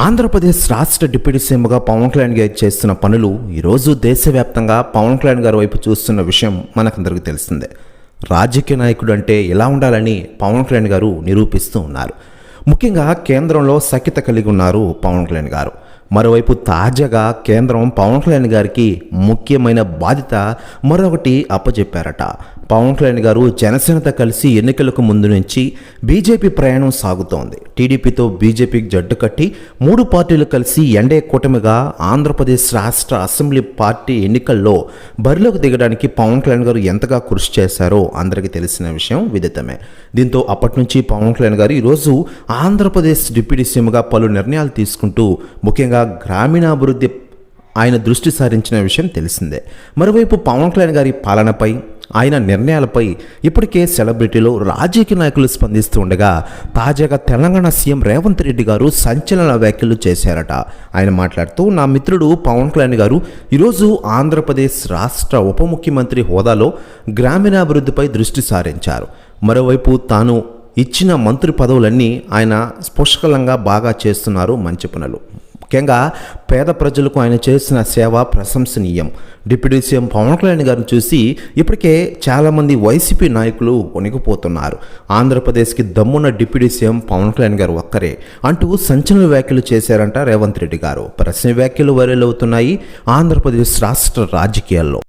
ఆంధ్రప్రదేశ్ రాష్ట్ర డిప్యూటీ సీఎంగా పవన్ కళ్యాణ్ గారు చేస్తున్న పనులు ఈరోజు దేశవ్యాప్తంగా పవన్ కళ్యాణ్ గారి వైపు చూస్తున్న విషయం మనకందరికీ తెలిసిందే. రాజకీయ నాయకుడు అంటే ఎలా ఉండాలని పవన్ కళ్యాణ్ గారు నిరూపిస్తూ ఉన్నారు. ముఖ్యంగా కేంద్రంలో సఖ్యత కలిగి ఉన్నారు పవన్ కళ్యాణ్ గారు. మరోవైపు తాజాగా కేంద్రం పవన్ కళ్యాణ్ గారికి ముఖ్యమైన బాధ్యత మరొకటి అప్పచెప్పారట పవన్ కళ్యాణ్ గారు జనసేనతో కలిసి ఎన్నికలకు ముందు నుంచి బీజేపీ ప్రయాణం సాగుతోంది. టీడీపీతో బీజేపీకి జడ్డు కట్టి మూడు పార్టీలు కలిసి ఎండే కూటమిగా ఆంధ్రప్రదేశ్ రాష్ట్ర అసెంబ్లీ పార్టీ ఎన్నికల్లో బరిలోకి దిగడానికి పవన్ కళ్యాణ్ గారు ఎంతగా కృషి చేశారో అందరికీ తెలిసిన విషయం విదితమే. దీంతో అప్పటి నుంచి పవన్ కళ్యాణ్ గారు ఈరోజు ఆంధ్రప్రదేశ్ డిప్యూటీ సీఎంగా పలు నిర్ణయాలు తీసుకుంటూ ముఖ్యంగా గ్రామీణాభివృద్ధి ఆయన దృష్టి సారించిన విషయం తెలిసిందే. మరోవైపు పవన్ కళ్యాణ్ గారి పాలనపై ఆయన నిర్ణయాలపై ఇప్పటికే సెలబ్రిటీలు రాజకీయ నాయకులు స్పందిస్తూ ఉండగా తాజాగా తెలంగాణ సీఎం రేవంత్ రెడ్డి గారు సంచలన వ్యాఖ్యలు చేశారట. ఆయన మాట్లాడుతూ నా మిత్రుడు పవన్ కళ్యాణ్ గారు ఈరోజు ఆంధ్రప్రదేశ్ రాష్ట్ర ఉప ముఖ్యమంత్రి హోదాలో గ్రామీణాభివృద్ధిపై దృష్టి సారించారు. మరోవైపు తాను ఇచ్చిన మంత్రి పదవులన్నీ ఆయన పుష్కలంగా బాగా చేస్తున్నారు మంచి పనులు. ముఖ్యంగా పేద ప్రజలకు ఆయన చేసిన సేవ ప్రశంసనీయం. డిప్యూటీ సీఎం పవన్ కళ్యాణ్ గారిని చూసి ఇప్పటికే చాలామంది వైసీపీ నాయకులు వణిగిపోతున్నారు ఆంధ్రప్రదేశ్కి దమ్మున్న డిప్యూటీ సీఎం పవన్ కళ్యాణ్ గారు ఒక్కరే అంటూ సంచలన వ్యాఖ్యలు చేశారంట రేవంత్ రెడ్డి గారు. ప్రశ్న వ్యాఖ్యలు వైరల్ అవుతున్నాయి ఆంధ్రప్రదేశ్ రాష్ట్ర రాజకీయాల్లో.